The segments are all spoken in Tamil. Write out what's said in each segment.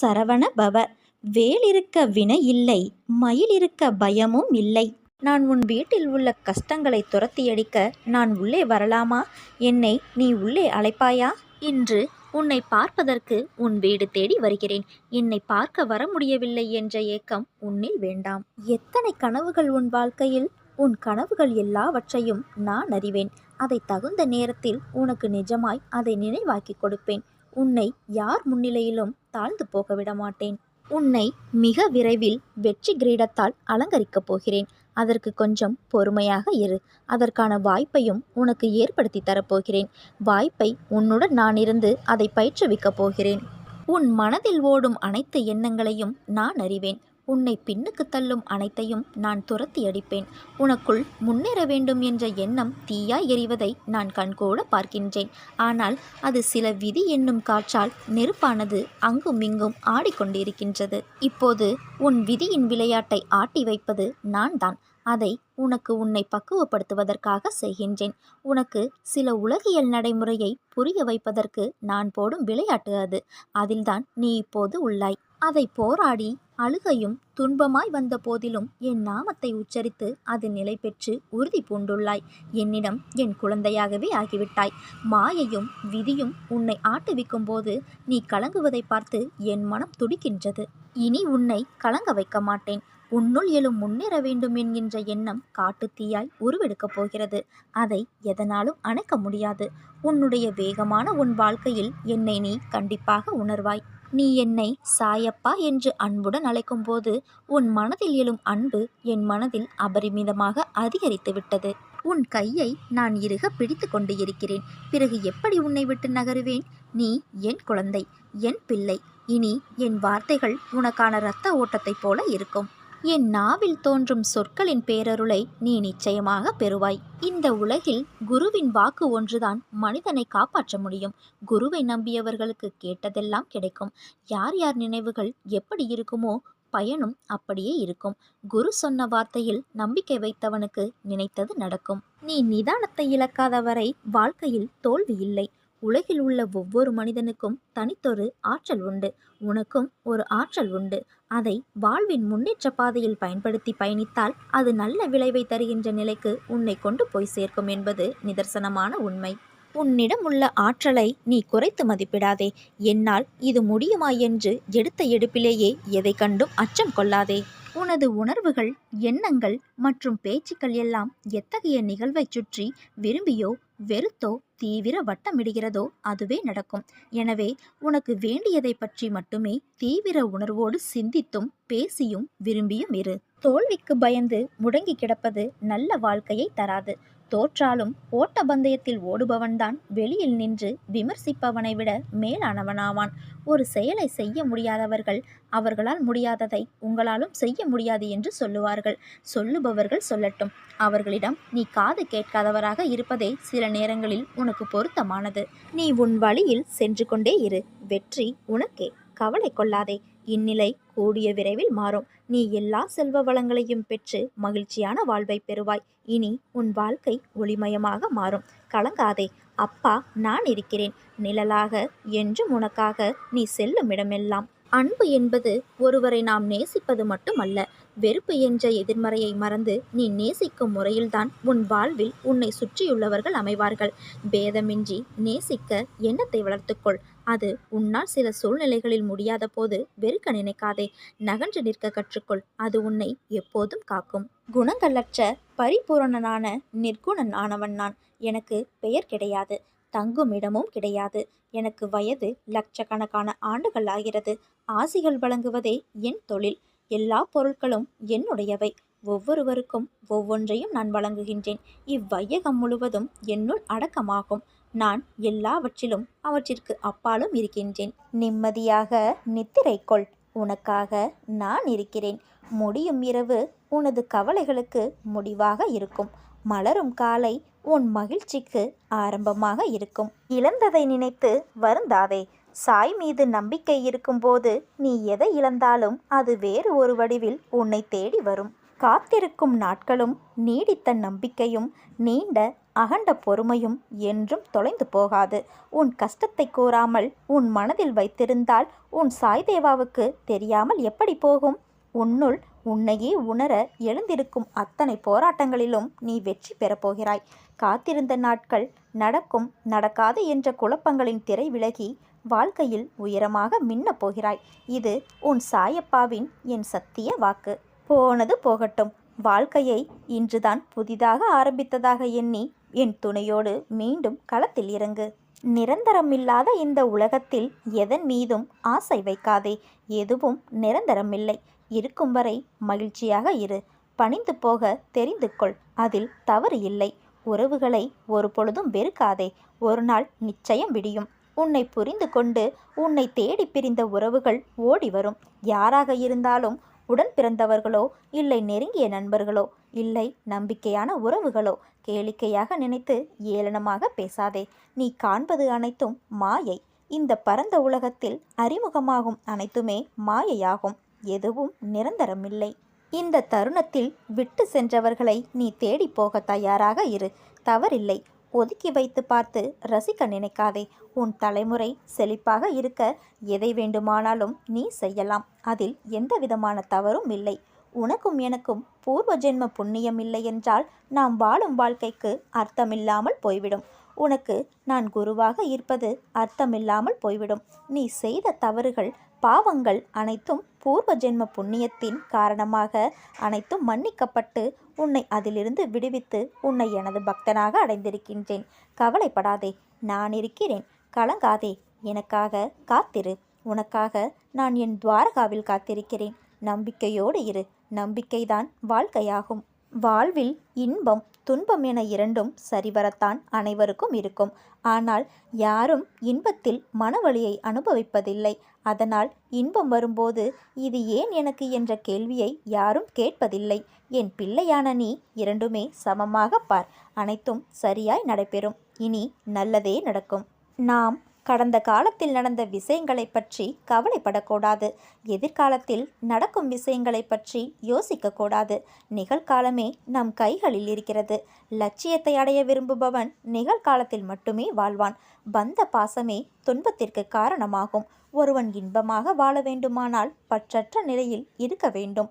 சரவண பவ. வேலிருக்க வினை இல்லை மயில் இருக்க பயமும் இல்லை. நான் உன் வீட்டில் உள்ள கஷ்டங்களை துரத்தியடிக்க நான் உள்ளே வரலாமா? என்னை நீ உள்ளே அழைப்பாயா? இன்று உன்னை பார்ப்பதற்கு உன் வீடு தேடி வருகிறேன். என்னை பார்க்க வர முடியவில்லை என்ற ஏக்கம் உன்னில் வேண்டாம். எத்தனை கனவுகள் உன் வாழ்க்கையில்? உன் கனவுகள் எல்லாவற்றையும் நான் அறிவேன். அதை தகுந்த நேரத்தில் உனக்கு நிஜமாய் அதை நினைவாக்கி கொடுப்பேன். உன்னை யார் முன்னிலையிலும் தாழ்ந்து போகவிட மாட்டேன் உன்னை மிக விரைவில் வெற்றி கிரீடத்தால் அலங்கரிக்கப் போகிறேன். அதற்கு கொஞ்சம் பொறுமையாக இரு. அதற்கான வாய்ப்பையும் உனக்கு ஏற்படுத்தி தரப்போகிறேன். வாய்ப்பை உன்னுடன் நான் இருந்து அதை பயிற்றுவிக்கப் போகிறேன். உன் மனதில் ஓடும் அனைத்து எண்ணங்களையும் நான் அறிவேன். உன்னை பின்னுக்கு தள்ளும் அனைத்தையும் நான் துரத்தி அடிப்பேன் உனக்குள் முன்னேற வேண்டும் என்ற எண்ணம் தீயாய் எறிவதை நான் கண்கூட பார்க்கின்றேன். ஆனால் அது சில விதி என்னும் காற்றால் நெருப்பானது அங்கும் இங்கும் ஆடிக்கொண்டிருக்கின்றது. இப்போது உன் விதியின் விளையாட்டை ஆட்டி வைப்பது நான் தான் அதை உனக்கு உன்னை பக்குவப்படுத்துவதற்காக செய்கின்றேன். உனக்கு சில உலகியல் நடைமுறையை புரிய வைப்பதற்கு நான் போடும் விளையாட்டு அது. அதில்தான் நீ இப்போது உள்ளாய். அதை போராடி அழுகையும் துன்பமாய் வந்த போதிலும் என் நாமத்தை உச்சரித்து அது நிலை பெற்று உறுதி பூண்டுள்ளாய். என்னிடம் என் குழந்தையாகவே ஆகிவிட்டாய். மாயையும் விதியும் உன்னை ஆட்டுவிக்கும் போது நீ கலங்குவதை பார்த்து என் மனம் துடிக்கின்றது. இனி உன்னை கலங்க வைக்க மாட்டேன். உன்னுள் எழும் முன்னேற வேண்டும் என்கின்ற எண்ணம் காட்டுத்தீயாய் உருவெடுக்கப் போகிறது. அதை எதனாலும் அணைக்க முடியாது. உன்னுடைய வேகமான உன் வாழ்க்கையில் என்னை நீ கண்டிப்பாக உணர்வாய். நீ என்னை சாயப்பா என்று அன்புடன் அழைக்கும்போது உன் மனதில் எழும் அன்பு என் மனதில் அபரிமிதமாக அதிகரித்து விட்டது. உன் கையை நான் இருக பிடித்து கொண்டு இருக்கிறேன். பிறகு எப்படி உன்னை விட்டு நகருவேன்? நீ என் குழந்தை என் பிள்ளை. இனி என் வார்த்தைகள் உனக்கான இரத்த ஓட்டத்தைப் போல இருக்கும். என் நாவில் தோன்றும் சொற்களின் பேரருளை நீ நிச்சயமாக பெறுவாய். இந்த உலகில் குருவின் வாக்கு ஒன்றுதான் மனிதனை காப்பாற்ற முடியும். குருவை நம்பியவர்களுக்கு கேட்டதெல்லாம் கிடைக்கும். யார் யார் நினைவுகள் எப்படி இருக்குமோ பயனும் அப்படியே இருக்கும். குரு சொன்ன வார்த்தையில் நம்பிக்கை வைத்தவனுக்கு நினைத்தது நடக்கும். நீ நிதானத்தை இழக்காதவரை வாழ்க்கையில் தோல்வி இல்லை. உலகில் உள்ள ஒவ்வொரு மனிதனுக்கும் தனித்தொரு ஆற்றல் உண்டு. உனக்கும் ஒரு ஆற்றல் உண்டு. அதை வாழ்வின் முன்னேற்ற பாதையில் பயன்படுத்தி பயணித்தால் அது நல்ல விளைவை தருகின்ற நிலைக்கு உன்னை கொண்டு போய் சேர்க்கும் என்பது நிதர்சனமான உண்மை. உன்னிடம் உள்ள ஆற்றலை நீ குறைத்து மதிப்பிடாதே. என்னால் இது முடியுமா என்று எடுத்த எடுப்பிலேயே எதை கண்டும் அச்சம் கொள்ளாதே. உனது உணர்வுகள் எண்ணங்கள் மற்றும் பேச்சுக்கள் எல்லாம் எத்தகைய நிகழ்வைச் சுற்றி விரும்பியோ வெறுத்தோ தீவிர வட்டமிடுகிறதோ அதுவே நடக்கும். எனவே உனக்கு வேண்டியதை பற்றி மட்டுமே தீவிர உணர்வோடு சிந்தித்தும் பேசியும் விரும்பியும் இரு. தோல்விக்கு பயந்து முடங்கி கிடப்பது நல்ல வாழ்க்கையை தராது. தோற்றாலும் ஓட்ட பந்தயத்தில் ஓடுபவன்தான் வெளியில் நின்று விமர்சிப்பவனை விட மேலானவனாவான். ஒரு செயலை செய்ய முடியாதவர்கள் அவர்களால் முடியாததை உங்களாலும் செய்ய முடியாது என்று சொல்லுவார்கள். சொல்லுபவர்கள் சொல்லட்டும். அவர்களிடம் நீ காது கேட்காதவராக இருப்பதே சில நேரங்களில் உனக்கு பொருத்தமானது. நீ உன் வழியில் சென்று கொண்டே இரு. வெற்றி உனக்கே. கவலை கொள்ளாதே. இந்நிலை கூடிய விரைவில் மாறும். நீ எல்லா செல்வ வளங்களையும் பெற்று மகிழ்ச்சியான வாழ்வை பெறுவாய். இனி உன் வாழ்க்கை ஒளிமயமாக மாறும். கலங்காதே. அப்பா நான் இருக்கிறேன். நிழலாக என்றும் உனக்காக நீ செல்லும் இடமெல்லாம். அன்பு என்பது ஒருவரை நாம் நேசிப்பது மட்டுமல்ல. வெறுப்பு என்ற எதிர்மறையை மறந்து நீ நேசிக்கும் முறையில்தான் உன் வாழ்வில் உன்னை சுற்றியுள்ளவர்கள் அமைவார்கள். பேதமின்றி நேசிக்க எண்ணத்தை வளர்த்துக்கொள். அது உன்னால் சில சூழ்நிலைகளில் முடியாத போது வெறுக்க நினைக்காதே. நகன்று நிற்க கற்றுக்கொள். அது உன்னை எப்போதும் காக்கும். குணங்களற்ற பரிபூரணனான நிர்குணன் ஆனவன் நான். எனக்கு பெயர் கிடையாது. தங்கும் இடமும் கிடையாது. எனக்கு வயது லட்சக்கணக்கான ஆண்டுகள் ஆகிறது. ஆசிகள் வழங்குவதே என் தொழில். எல்லா பொருட்களும் என்னுடையவை. ஒவ்வொருவருக்கும் ஒவ்வொன்றையும் நான் வழங்குகின்றேன். இவ்வையகம் முழுவதும் என்னுள் அடக்கமாகும். நான் எல்லாவற்றிலும் அவற்றிற்கு அப்பாலும் இருக்கின்றேன். நிம்மதியாக நித்திரைக்கொள். உனக்காக நான் இருக்கிறேன். முடியும் இரவு உனது கவலைகளுக்கு முடிவாக இருக்கும். மலரும் காலை உன் மகிழ்ச்சிக்கு ஆரம்பமாக இருக்கும். இழந்ததை நினைத்து வருந்தாதே. சாய் மீது நம்பிக்கை இருக்கும்போது நீ எதை இழந்தாலும் அது வேறு ஒரு வடிவில் உன்னை தேடி வரும். காத்திருக்கும் நாட்களும் நீடித்த நம்பிக்கையும் நீண்ட அகண்ட பொறுமையும் என்றும் தொலைந்து போகாது. உன் கஷ்டத்தை கூறாமல் உன் மனதில் வைத்திருந்தால் உன் சாய்தேவாவுக்கு தெரியாமல் எப்படி போகும்? உன்னுள் உன்னையே உணர எழுந்திருக்கும் அத்தனை போராட்டங்களிலும் நீ வெற்றி பெறப்போகிறாய் காத்திருந்த நாட்கள் நடக்கும் நடக்காது என்ற குழப்பங்களின் திரை விலகி வாழ்க்கையில் உயரமாக மின்னப் போகிறாய். இது உன் சாயப்பாவின் என் சத்திய வாக்கு. போனது போகட்டும். வாழ்க்கையை இன்றுதான் புதிதாக ஆரம்பித்ததாக எண்ணி என் துணையோடு மீண்டும் களத்தில் இறங்கு. நிரந்தரமில்லாத இந்த உலகத்தில் எதன் மீதும் ஆசை வைக்காதே. எதுவும் நிரந்தரமில்லை. இருக்கும் வரை மகிழ்ச்சியாக இரு. பணிந்து போக தெரிந்து கொள். அதில் தவறு இல்லை. உறவுகளை ஒரு பொழுதும் வெறுக்காதே. ஒரு நாள் நிச்சயம் விடியும். உன்னை புரிந்து கொண்டு உன்னை தேடி பிரிந்த உறவுகள் ஓடி வரும். யாராக இருந்தாலும் உடன் பிறந்தவர்களோ இல்லை நெருங்கிய நண்பர்களோ இல்லை நம்பிக்கையான உறவுகளோ கேளிக்கையாக நினைத்து ஏளனமாக பேசாதே. நீ காண்பது அனைத்தும் மாயை. இந்த பரந்த உலகத்தில் அறிமுகமாகும் அனைத்துமே மாயையாகும். எதுவும் நிரந்தரமில்லை. இந்த தருணத்தில் விட்டு சென்றவர்களை நீ தேடி போக தயாராக இரு. தவறில்லை. ஒதுக்கி வைத்து பார்த்து ரசிக்க நினைக்காதே. உன் தலைமுறை செழிப்பாக இருக்க எதை வேண்டுமானாலும் நீ செய்யலாம். அதில் எந்த விதமான தவறும் இல்லை. உனக்கும் எனக்கும் பூர்வ ஜென்ம புண்ணியம் இல்லை என்றால் நாம் வாழும் வாழ்க்கைக்கு அர்த்தமில்லாமல் போய்விடும். உனக்கு நான் குருவாக இருப்பது அர்த்தமில்லாமல் போய்விடும். நீ செய்த தவறுகள் பாவங்கள் அனைத்தும் பூர்வ ஜென்ம புண்ணியத்தின் காரணமாக அனைத்தும் மன்னிக்கப்பட்டு உன்னை அதிலிருந்து விடுவித்து உன்னை எனது பக்தனாக அடைந்திருக்கின்றேன். கவலைப்படாதே நான் இருக்கிறேன். கலங்காதே எனக்காக காத்திரு. உனக்காக நான் என் துவாரகாவில் காத்திருக்கிறேன். நம்பிக்கையோடு இரு. நம்பிக்கைதான் வாழ்க்கையாகும். வாழ்வில் இன்பம் துன்பம் என இரண்டும் சரிவரத்தான் அனைவருக்கும் இருக்கும். ஆனால் யாரும் இன்பத்தில் மனவழியை அனுபவிப்பதில்லை. அதனால் இன்பம் வரும்போது இது ஏன் எனக்கு என்ற கேள்வியை யாரும் கேட்பதில்லை. என் பிள்ளையான நீ இரண்டுமே சமமாக பார். அனைத்தும் சரியாய் நடைபெறும். இனி நல்லதே நடக்கும். நாம் கடந்த காலத்தில் நடந்த விஷயங்களை பற்றி கவலைப்படக்கூடாது. எதிர்காலத்தில் நடக்கும் விஷயங்களை பற்றி யோசிக்கக்கூடாது. நிகழ்காலமே நம் கைகளில் இருக்கிறது. லட்சியத்தை அடைய விரும்புபவன் நிகழ்காலத்தில் மட்டுமே வாழ்வான். பந்த பாசமே துன்பத்திற்கு காரணமாகும். ஒருவன் இன்பமாக வாழ வேண்டுமானால் பற்றற்ற நிலையில் இருக்க வேண்டும்.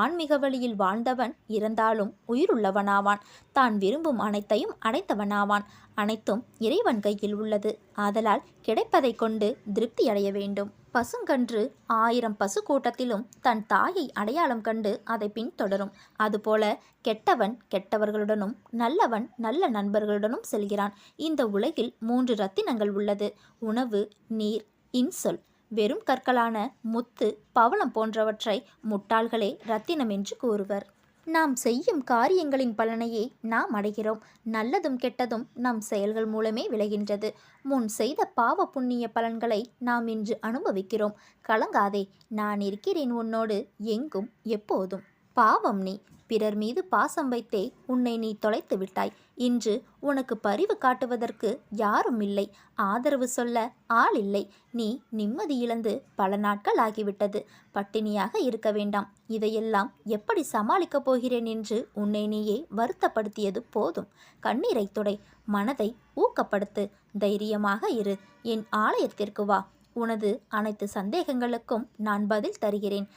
ஆன்மீக வழியில் வாழ்ந்தவன் இறந்தாலும் உயிருள்ளவனாவான். தான் விரும்பும் அனைத்தையும் அடைந்தவனாவான். அனைத்தும் இறைவன் கையில் உள்ளது. ஆதலால் கிடைப்பதை கொண்டு திருப்தி அடைய வேண்டும். பசுங்கன்று ஆயிரம் பசு கூட்டத்திலும் தன் தாயை அடையாளம் கண்டு அதை பின்தொடரும். அதுபோல கெட்டவன் கெட்டவர்களுடனும் நல்லவன் நல்ல நண்பர்களுடனும் செல்கிறான். இந்த உலகில் மூன்று ரத்தினங்கள் உள்ளது. உணவு நீர் இன்சொல். வெறும் கற்களான முத்து பவளம் போன்றவற்றை முட்டாள்களே ரத்தினம் என்று கூறுவர். நாம் செய்யும் காரியங்களின் பலனையே நாம் அடைகிறோம். நல்லதும் கெட்டதும் நம் செயல்கள் மூலமே விளைகின்றது. முன் செய்த பாவ புண்ணிய பலன்களை நாம் இன்று அனுபவிக்கிறோம். கலங்காதே நான் இருக்கிறேன் உன்னோடு எங்கும் எப்போதும். பாவம் நீ. பிறர் மீது பாசம் வைத்தே உன்னை நீ தொலைத்து விட்டாய். இன்று உனக்கு பரிவு காட்டுவதற்கு யாரும் இல்லை. ஆதரவு சொல்ல ஆள் இல்லை. நீ நிம்மதி இழந்து பல நாட்கள் ஆகிவிட்டது. பட்டினியாக இருக்க வேண்டாம். இதையெல்லாம் எப்படி சமாளிக்கப் போகிறேன் என்று உன்னை நீயே வருத்தப்படுத்தியது போதும். கண்ணீரை துடை. மனதை ஊக்கப்படுத்து. தைரியமாக இரு. என் ஆலயத்திற்கு வா. உனது அனைத்து சந்தேகங்களுக்கும் நான் பதில் தருகிறேன்.